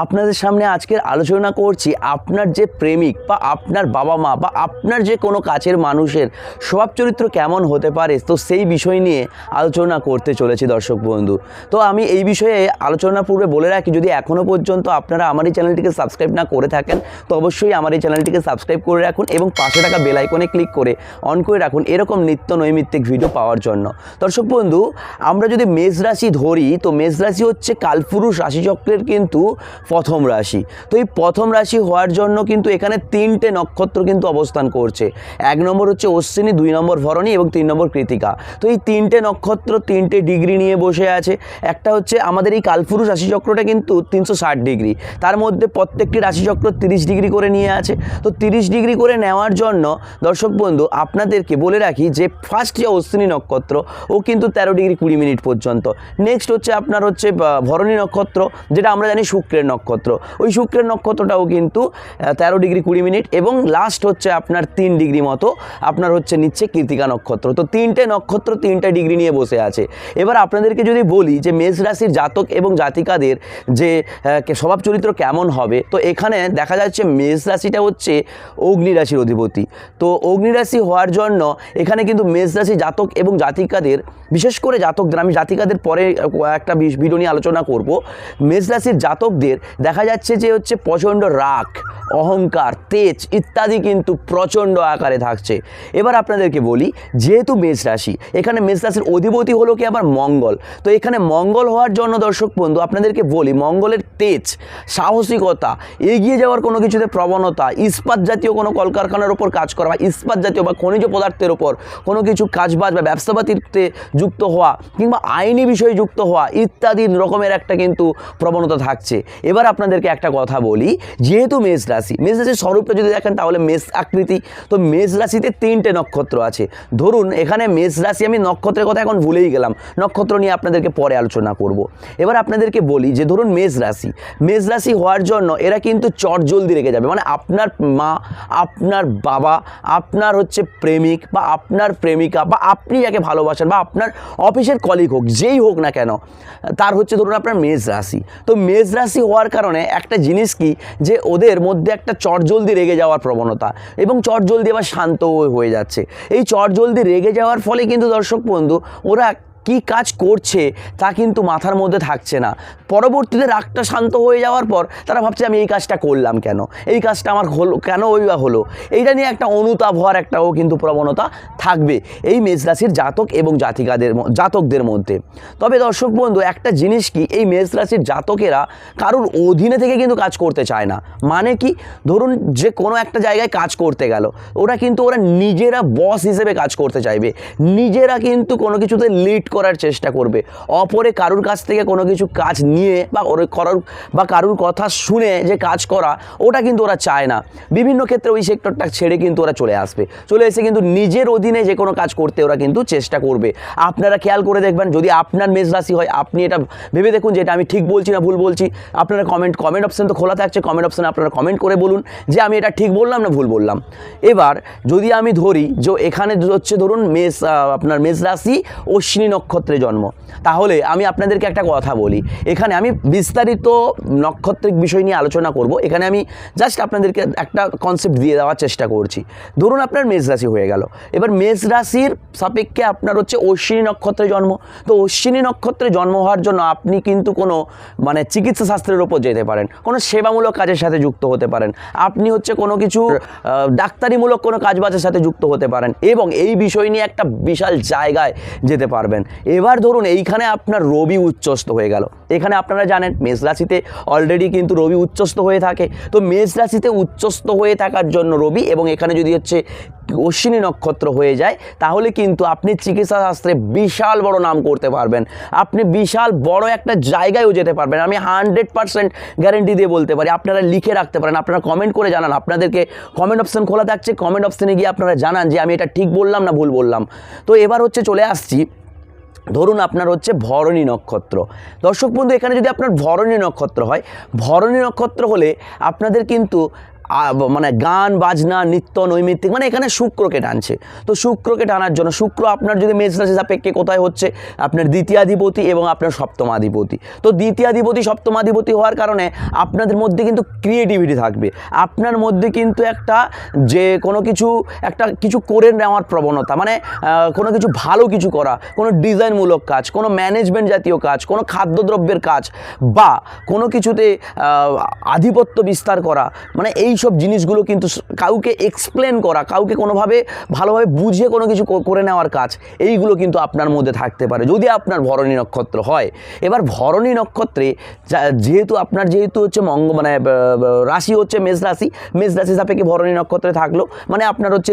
আপনাদের সামনে আজকের আলোচনা করছি আপনার যে প্রেমিক বা আপনার বাবা মা বা আপনার যে কোনো কাছের মানুষের স্বভাব চরিত্র কেমন হতে পারে, তো সেই বিষয় নিয়ে আলোচনা করতে চলেছি দর্শক বন্ধু। তো আমি এই বিষয়ে আলোচনা পূর্বে বলে রাখি, যদি এখনও পর্যন্ত আপনারা আমার এই চ্যানেলটিকে সাবস্ক্রাইব না করে থাকেন, তো অবশ্যই আমার এই চ্যানেলটিকে সাবস্ক্রাইব করে রাখুন এবং পাশে থাকা বেল আইকনে ক্লিক করে অন করে রাখুন এরকম নিত্য নৈমিত্তিক ভিডিও পাওয়ার জন্য। দর্শক বন্ধু, আমরা যদি মেষ রাশি ধরি, তো মেষ রাশি হচ্ছে কালপুরুষ রাশিচক্রের কিন্তু প্রথম রাশি। তো এই প্রথম রাশি হওয়ার জন্য কিন্তু এখানে তিনটে নক্ষত্র কিন্তু অবস্থান করছে। এক নম্বর হচ্ছে অশ্বিনী, দুই নম্বর ভরণী এবং তিন নম্বর কৃতিকা। তো এই তিনটে নক্ষত্র তিনটে ডিগ্রি নিয়ে বসে আছে। একটা হচ্ছে আমাদের এই কালপুরুষ রাশিচক্রটা কিন্তু তিনশো ষাট ডিগ্রি। তার মধ্যে প্রত্যেকটি রাশিচক্র তিরিশ ডিগ্রি করে নিয়ে আছে। তো তিরিশ ডিগ্রি করে নেওয়ার জন্য দর্শক বন্ধু, আপনাদেরকে বলে রাখি যে ফার্স্ট যে অশ্বিনী নক্ষত্র, ও কিন্তু তেরো ডিগ্রি কুড়ি মিনিট পর্যন্ত। নেক্সট হচ্ছে আপনার হচ্ছে ভরণী নক্ষত্র, যেটা আমরা জানি শুক্রের নক্ষত্র। ওই শুক্রের নক্ষত্রটাও কিন্তু তেরো ডিগ্রি কুড়ি মিনিট এবং লাস্ট হচ্ছে আপনার তিন ডিগ্রি মতো। আপনার হচ্ছে নিচ্ছে কৃতিকা নক্ষত্র। তো তিনটে নক্ষত্র তিনটে ডিগ্রি নিয়ে বসে আছে। এবার আপনাদেরকে যদি বলি যে মেষ রাশির জাতক এবং জাতিকাদের যে স্বভাব চরিত্র কেমন হবে, তো এখানে দেখা যাচ্ছে মেষ রাশিটা হচ্ছে অগ্নি রাশির অধিপতি। তো অগ্নি রাশি হওয়ার জন্য এখানে কিন্তু মেষ রাশি জাতক এবং জাতিকাদের, বিশেষ করে জাতকদের, আমি জাতিকাদের পরে একটা ভিডিও নিয়ে আলোচনা করব। মেষ রাশির জাতকদের দেখা যাচ্ছে যে হচ্ছে প্রচণ্ড রাগ, অহংকার, তেজ ইত্যাদি কিন্তু প্রচণ্ড আকারে থাকছে। এবার আপনাদেরকে বলি, যেহেতু মেষ রাশি, এখানে মেষ রাশির অধিপতি হলো কি আবার মঙ্গল? তো এখানে মঙ্গল হওয়ার জন্য দর্শক বন্ধু, আপনাদেরকে বলি, মঙ্গলের তেজ, সাহসিকতা, এগিয়ে যাওয়ার কোনো কিছুতে প্রবণতা, ইস্পাত জাতীয় কোনো কলকারখানার ওপর কাজ করা বা ইস্পাত জাতীয় বা খনিজ পদার্থের ওপর কোনো কিছু কাজবাজ বা ব্যবসাপাতিতে যুক্ত হওয়া কিংবা আইনি বিষয়ে যুক্ত হওয়া ইত্যাদি রকমের একটা কিন্তু প্রবণতা থাকছে। এবার আপনাদেরকে একটা কথা বলি, যেহেতু মেষ রাশি, মেষ রাশির স্বরূপটা যদি দেখেন তাহলে মেষ আকৃতি। তো মেষ রাশিতে তিনটে নক্ষত্র আছে। ধরুন, এখানে মেষ রাশি আমি নক্ষত্রের কথা এখন ভুলেই গেলাম। নক্ষত্র নিয়ে আপনাদেরকে পরে আলোচনা করব। এবার আপনাদেরকে বলি যে, ধরুন মেষ রাশি। মেষ রাশি হওয়ার জন্য এরা কিন্তু চট জলদি রেগে যাবে। মানে আপনার মা, আপনার বাবা, আপনার হচ্ছে প্রেমিক বা আপনার প্রেমিকা বা আপনি যাকে ভালোবাসেন বা আপনার অফিসের কলিগ হোক, যেই হোক না কেন, তার হচ্ছে ধরুন আপনার মেষ রাশি। তো মেষ রাশি হওয়ার কারণে একটা জিনিস কি? যে ওদের মধ্যে একটা চটজলদি রেগে যাওয়ার প্রবণতা এবং চটজলদি আবার শান্ত হয়ে যাচ্ছে। এই চটজলদি রেগে যাওয়ার ফলে কিন্তু দর্শক বন্ধু, ওরা কি কাজ করছে তা কিন্তু মাথার মধ্যে থাকছে না। পরবর্তীতে রাগটা শান্ত হয়ে যাওয়ার পর তারা ভাবছে, আমি এই কাজটা করলাম কেন? এই কাজটা আমার হলো কেন ওই বা হলো? এইটা নিয়ে একটা অনুতাপ হওয়ার একটাও কিন্তু প্রবণতা থাকবে এই মেষ রাশির জাতক এবং জাতিকাদের জাতকদের মধ্যে। তবে দর্শক বন্ধু, একটা জিনিস কি? এই মেষ রাশির জাতকেরা কারোর অধীনে থেকে কিন্তু কাজ করতে চায় না। মানে কি? ধরুন যে কোনো একটা জায়গায় কাজ করতে গেল, ওরা কিন্তু ওরা নিজেরা বস হিসেবে কাজ করতে চাইবে। নিজেরা কিন্তু কোনো কিছুতে লিড করার চেষ্টা করবে। অপরে কারুর কাছ থেকে কোনো কিছু কাজ নিয়ে বা ওর করার বা কারুর কথা শুনে যে কাজ করা, ওটা কিন্তু ওরা চায় না। বিভিন্ন ক্ষেত্রে ওই সেক্টরটা ছেড়ে কিন্তু ওরা চলে আসবে। চলে এসে কিন্তু নিজের অধীনে যে কোনো কাজ করতে ওরা কিন্তু চেষ্টা করবে। আপনারা খেয়াল করে দেখবেন, যদি আপনার মেষ রাশি হয়, আপনি এটা ভেবে দেখুন যে এটা আমি ঠিক বলছি না ভুল বলছি। আপনারা কমেন্ট কমেন্ট অপশান তো খোলা থাকছে কমেন্ট অপশনে আপনারা কমেন্ট করে বলুন যে আমি এটা ঠিক বললাম না ভুল বললাম। এবার যদি আমি ধরি যে এখানে হচ্ছে ধরুন মেষ আপনার মেষ রাশি অশ্বিনী নক্ষত্রে জন্ম। তাহলে আমি আপনাদেরকে একটা কথা বলি। এখানে আমি বিস্তারিত নক্ষত্রিক বিষয় নিয়ে আলোচনা করব। এখানে আমি জাস্ট আপনাদেরকে একটা কনসেপ্ট দিয়ে দেওয়ার চেষ্টা করছি। ধরুন আপনার মেষ রাশি হয়ে গেল। এবার মেষ রাশির সাপেক্ষে আপনার হচ্ছে অশ্বিনী নক্ষত্রে জন্ম। তো অশ্বিনী নক্ষত্রে জন্ম হওয়ার জন্য আপনি কিন্তু কোনো মানে চিকিৎসা শাস্ত্রের ওপর যেতে পারেন। কোনো সেবামূলক কাজের সাথে যুক্ত হতে পারেন। আপনি হচ্ছে কোনো কিছু ডাক্তারিমূলক কোনো কাজবাজের সাথে যুক্ত হতে পারেন। এবং এই বিষয় নিয়ে একটা বিশাল জায়গায় যেতে পারবেন। এবার ধরুন এইখানে আপনার রবি উচ্চস্ত হয়ে গেল। এখানে আপনারা জানেন মেষ রাশিতে অলরেডি কিন্তু রবি উচ্চস্ত হয়ে থাকে। তো মেষ রাশিতে উচ্চস্ত হয়ে থাকার জন্য রবি এবং এখানে যদি হচ্ছে অশ্বিনী নক্ষত্র হয়ে যায়, তাহলে কিন্তু আপনি চিকিৎসা শাস্ত্রে বিশাল বড় নাম করতে পারবেন। আপনি বিশাল বড় একটা জায়গায়ও যেতে পারবেন। আমি হান্ড্রেড পার্সেন্ট গ্যারেন্টি দিয়ে বলতে পারি, আপনারা লিখে রাখতে পারেন, আপনারা কমেন্ট করে জানান। আপনাদেরকে কমেন্ট অপশান খোলা থাকছে কমেন্ট অপশানে গিয়ে আপনারা জানান যে আমি এটা ঠিক বললাম না ভুল বললাম। তো এবার হচ্ছে চলে আসছি ধরুন আপনার হচ্ছে ভরণী নক্ষত্র। দর্শক বন্ধু, এখানে যদি আপনার ভরণী নক্ষত্র হয়, ভরণী নক্ষত্র হলে আপনাদের কিন্তু মানে গান, বাজনা, নৃত্য, নৈমিত্তিক মানে এখানে শুক্রকে টানছে। তো শুক্রকে টানার জন্য, শুক্র আপনার যদি মেষ রাশি সাপেক্ষে কোথায় হচ্ছে, আপনার দ্বিতীয়াধিপতি এবং আপনার সপ্তমাধিপতি। তো দ্বিতীয়াধিপতি, সপ্তমাধিপতি হওয়ার কারণে আপনাদের মধ্যে কিন্তু ক্রিয়েটিভিটি থাকবে। আপনার মধ্যে কিন্তু একটা যে কোনো কিছু, একটা কিছু করে নেওয়ার প্রবণতা মানে কোনো কিছু ভালো কিছু করা, কোনো ডিজাইনমূলক কাজ, কোনো ম্যানেজমেন্ট জাতীয় কাজ, কোনো খাদ্যদ্রব্যের কাজ, বা কোনো কিছুতে আধিপত্য বিস্তার করা মানে এই সব জিনিসগুলো কিন্তু কাউকে এক্সপ্লেন করা, কাউকে কোনোভাবে ভালোভাবে বুঝে কোনো কিছু করে নেওয়ার কাজ, এইগুলো কিন্তু আপনার মধ্যে থাকতে পারে। যদি আপনার ভরণী নক্ষত্র হয়, এবার ভরণী নক্ষত্রে যেহেতু আপনার যেহেতু হচ্ছে মঙ্গ মানে রাশি হচ্ছে মেষ রাশি মেষ রাশি সাপেক্ষে ভরণী নক্ষত্রে থাকল মানে আপনার হচ্ছে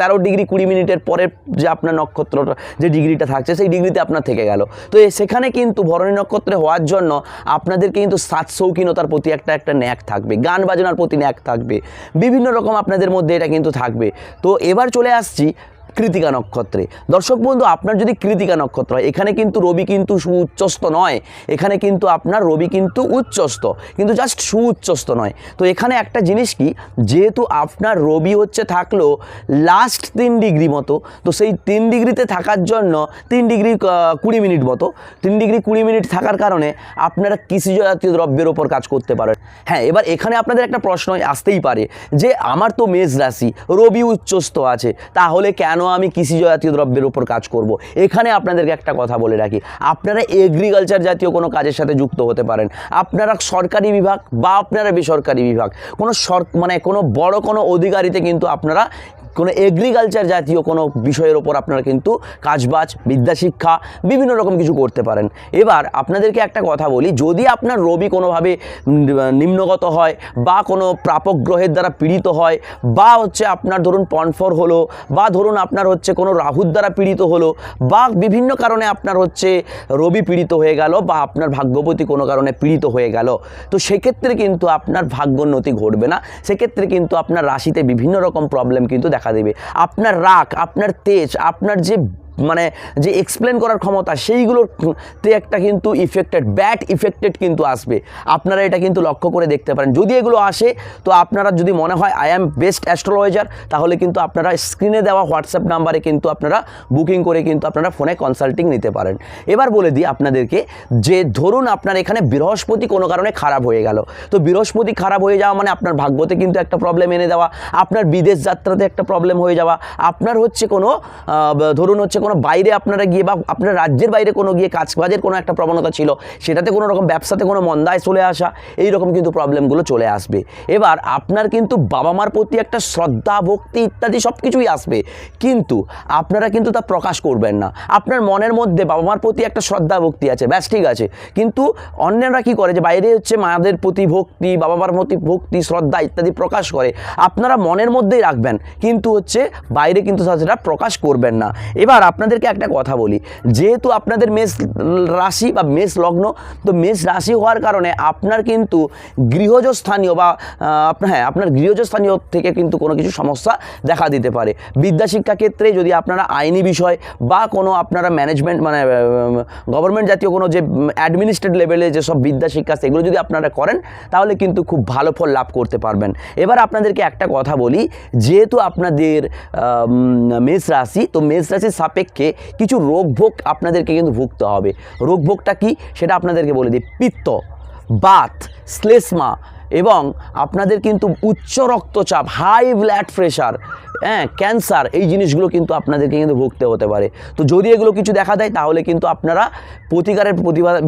তেরো ডিগ্রি কুড়ি মিনিটের পরে যে আপনার নক্ষত্রটা, যে ডিগ্রিটা থাকছে, সেই ডিগ্রিতে আপনার থেকে গেল। তো সেখানে কিন্তু ভরণী নক্ষত্রে হওয়ার জন্য আপনাদের কিন্তু সাত শৌখিনতার প্রতি একটা একটা ন্যাক থাকবে, গান বাজনার প্রতি ন্যাক থাকবে। বিভিন্ন রকম আপনাদের মধ্যে এটা কিন্তু থাকবে। তো এবার চলে আসছি কৃতিকা নক্ষত্রে। দর্শক বন্ধু, আপনার যদি কৃতিকা নক্ষত্র হয়, এখানে কিন্তু রবি কিন্তু সুউচ্চস্ত নয়। এখানে কিন্তু আপনার রবি কিন্তু উচ্চস্ত কিন্তু জাস্ট সুউচ্চস্ত নয়। তো এখানে একটা জিনিস কি, যেহেতু আপনার রবি হচ্ছে থাকল লাস্ট তিন ডিগ্রি মতো, তো সেই তিন ডিগ্রিতে থাকার জন্য তিন ডিগ্রি কুড়ি মিনিট মতো, তিন ডিগ্রি কুড়ি মিনিট থাকার কারণে আপনারা কৃষিজ জাতীয় দ্রব্যের ওপর কাজ করতে পারেন। হ্যাঁ এবার এখানে আপনাদের একটা প্রশ্ন আসতেই পারে, যে আমার তো মেষ রাশি, রবি উচ্চস্ত আছে, তাহলে কেন আমি কৃষিজ জাতীয় দ্রব্যের উপর কাজ করব। এখানে আপনাদেরকে একটা কথা বলে রাখি। আপনারা এগ্রিকালচার জাতীয় কোনো কাজের সাথে যুক্ত হতে পারেন। আপনারা সরকারি বিভাগ বা আপনারা বেসরকারি বিভাগ। কোনো সর মানে কোনো বড় কোনো অধিকারিতে কিন্তু আপনারা কোনো এগ্রিকালচার জাতীয় কোনো বিষয়ের ওপর আপনারা কিন্তু কাজবাজ বিদ্যা শিক্ষা বিভিন্ন রকম কিছু করতে পারেন। এবার আপনাদেরকে একটা কথা বলি, যদি আপনার রবি কোনোভাবে নিম্নগত হয় বা কোনো প্রাপক গ্রহের দ্বারা পীড়িত হয় বা হচ্ছে আপনার ধরুন পনফর হলো বা ধরুন আপনার হচ্ছে কোনো রাহুর দ্বারা পীড়িত হলো বা বিভিন্ন কারণে আপনার হচ্ছে রবি পীড়িত হয়ে গেল বা আপনার ভাগ্যবতী কোনো কারণে পীড়িত হয়ে গেল, তো সেক্ষেত্রে কিন্তু আপনার ভাগ্যোন্নতি ঘটবে না। সেক্ষেত্রে কিন্তু আপনার রাশিতে বিভিন্ন রকম প্রবলেম কিন্তু দেখা দেবে। আপনার রাগ আপনার তেজ আপনার যে মানে যে এক্সপ্লেন করার ক্ষমতা, সেইগুলোর তে একটা কিন্তু ইফেক্টেড ব্যাড ইফেক্টেড কিন্তু আসবে। আপনারা এটা কিন্তু লক্ষ্য করে দেখতে পারেন। যদি এগুলো আসে, তো আপনারা যদি মনে হয় আই অ্যাম বেস্ট অ্যাস্ট্রোলজার তাহলে কিন্তু আপনারা স্ক্রিনে দেওয়া হোয়াটসঅ্যাপ নাম্বারে কিন্তু আপনারা বুকিং করে কিন্তু আপনারা ফোনে কনসাল্টিং নিতে পারেন। এবার বলে দিই আপনাদেরকে যে ধরুন আপনার এখানে বৃহস্পতি কোনো কারণে খারাপ হয়ে গেল। তো বৃহস্পতি খারাপ হয়ে যাওয়া মানে আপনার ভাগ্যতে কিন্তু একটা প্রবলেম এনে দেওয়া, আপনার বিদেশ যাত্রাতে একটা প্রবলেম হয়ে যাওয়া, আপনার হচ্ছে কোনো ধরুন হচ্ছে কোনো বাইরে আপনারা গিয়ে বা আপনার রাজ্যের বাইরে কোনো গিয়ে কাজ কাজের কোনো একটা প্রবণতা ছিল, সেটাতে কোনো রকম ব্যবসাতে কোনো মন্দায় চলে আসা, এই রকম কিন্তু প্রবলেমগুলো চলে আসবে। এবার আপনার কিন্তু বাবা মার প্রতি একটা শ্রদ্ধা, ভক্তি ইত্যাদি সব কিছুই আসবে। কিন্তু আপনারা কিন্তু তা প্রকাশ করবেন না। আপনার মনের মধ্যে বাবা মার প্রতি একটা শ্রদ্ধা, ভক্তি আছে, ব্যাস ঠিক আছে। কিন্তু অন্যরা কি করে যে বাইরে হচ্ছে মায়েদের প্রতি ভক্তি বাবা মার প্রতি ভক্তি, শ্রদ্ধা ইত্যাদি প্রকাশ করে, আপনারা মনের মধ্যেই রাখবেন। কিন্তু হচ্ছে বাইরে কিন্তু সেটা প্রকাশ করবেন না। এবার আপনাদেরকে একটা কথা বলি। যেহেতু আপনাদের মেষ রাশি বা মেষ লগ্ন, তো মেষ রাশি হওয়ার কারণে আপনার কিন্তু গৃহজ স্থানীয় বা আপনার হ্যাঁ আপনার গৃহজ স্থানীয় থেকে কিন্তু কোনো কিছু সমস্যা দেখা দিতে পারে। বিদ্যা শিক্ষা ক্ষেত্রে যদি আপনারা আইনি বিষয় বা কোনো আপনারা ম্যানেজমেন্ট মানে গভর্নমেন্ট জাতীয় কোনো যে অ্যাডমিনিস্ট্রেট লেভেলে যেসব বিদ্যা শিক্ষা সেগুলো যদি আপনারা করেন, তাহলে কিন্তু খুব ভালো ফল লাভ করতে পারবেন। এবার আপনাদেরকে একটা কথা বলি। যেহেতু আপনাদের মেষ রাশি, তো মেষ রাশির সাপেক্ষে কিছু রোগভোগ আপনাদেরকে কিন্তু ভুগতে হবে। রোগভোগটা কি? সেটা আপনাদেরকে বলে দিই, পিত্ত, বাত, শ্লেষ্মা এবং আপনাদের কিন্তু উচ্চ রক্তচাপ হাই ব্লাড প্রেশার হ্যাঁ ক্যান্সার এই জিনিসগুলো কিন্তু আপনাদেরকে কিন্তু ভুগতে হতে পারে। তো যদি এগুলো কিছু দেখা দেয়, তাহলে কিন্তু আপনারা প্রতিকারের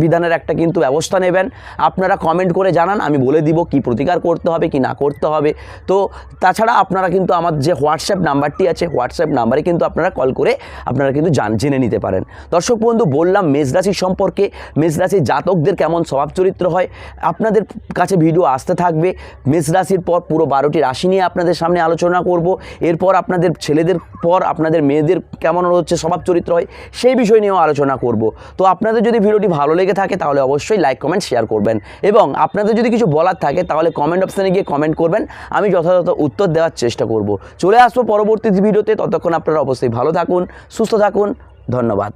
বিধানের একটা কিন্তু ব্যবস্থা নেবেন। আপনারা কমেন্ট করে জানান, আমি বলে দিব কি প্রতিকার করতে হবে, কি না করতে হবে। তো তাছাড়া আপনারা কিন্তু আমার যে হোয়াটসঅ্যাপ নাম্বারটি আছে হোয়াটসঅ্যাপ নাম্বারে কিন্তু আপনারা কল করে আপনারা কিন্তু জান, জেনে নিতে পারেন। দর্শক বন্ধু, বললাম মেষ রাশি সম্পর্কে। মেষ রাশির জাতকদের কেমন স্বভাব চরিত্র হয়? আপনাদের কাছে ভিডিও আসতে থাকবে। মেষ রাশির পর পুরো বারোটি রাশি নিয়ে আপনাদের সামনে আলোচনা করব। এরপর আপনাদের ছেলেদের পর আপনাদের মেয়েদের কেমন হচ্ছে, স্বভাব চরিত্র হয়, সেই বিষয় নিয়েও আলোচনা করব। তো আপনাদের যদি ভিডিওটি ভালো লেগে থাকে তাহলে অবশ্যই লাইক, কমেন্ট, শেয়ার করবেন। এবং আপনাদের যদি কিছু বলার থাকে তাহলে কমেন্ট অপশানে গিয়ে কমেন্ট করবেন। আমি যথাযথ উত্তর দেওয়ার চেষ্টা করব। চলে আসব পরবর্তী ভিডিওতে। ততক্ষণ আপনারা অবশ্যই ভালো থাকুন, সুস্থ থাকুন। ধন্যবাদ।